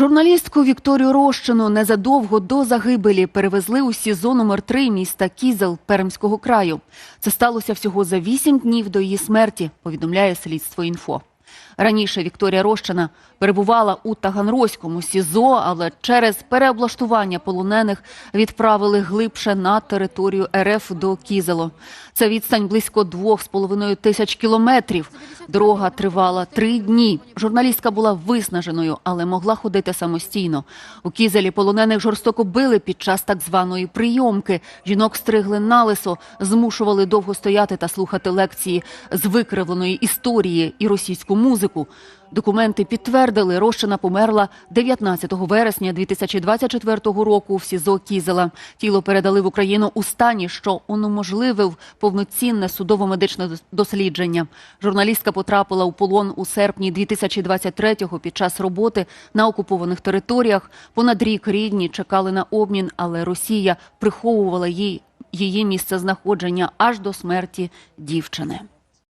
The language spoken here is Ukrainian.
Журналістку Вікторію Рощину незадовго до загибелі перевезли у СІЗО номер 3 міста Кізел Пермського краю. Це сталося всього за вісім днів до її смерті, повідомляє слідство інфо. Раніше Вікторія Рощина перебувала у Таганрозькому СІЗО, але через переоблаштування полонених відправили глибше на територію РФ до Кізело. Це відстань близько двох з половиною тисяч кілометрів. Дорога тривала три дні. Журналістка була виснаженою, але могла ходити самостійно. У Кізелі полонених жорстоко били під час так званої прийомки. Жінок стригли налисо, змушували довго стояти та слухати лекції з викривленої історії і російську музику. Документи підтвердили, Рощина померла 19 вересня 2024 року в СІЗО Кізела. Тіло передали в Україну у стані, що унеможливив повноцінне судово-медичне дослідження. Журналістка потрапила у полон у серпні 2023-го під час роботи на окупованих територіях. Понад рік рідні чекали на обмін, але Росія приховувала їй її місце знаходження аж до смерті дівчини.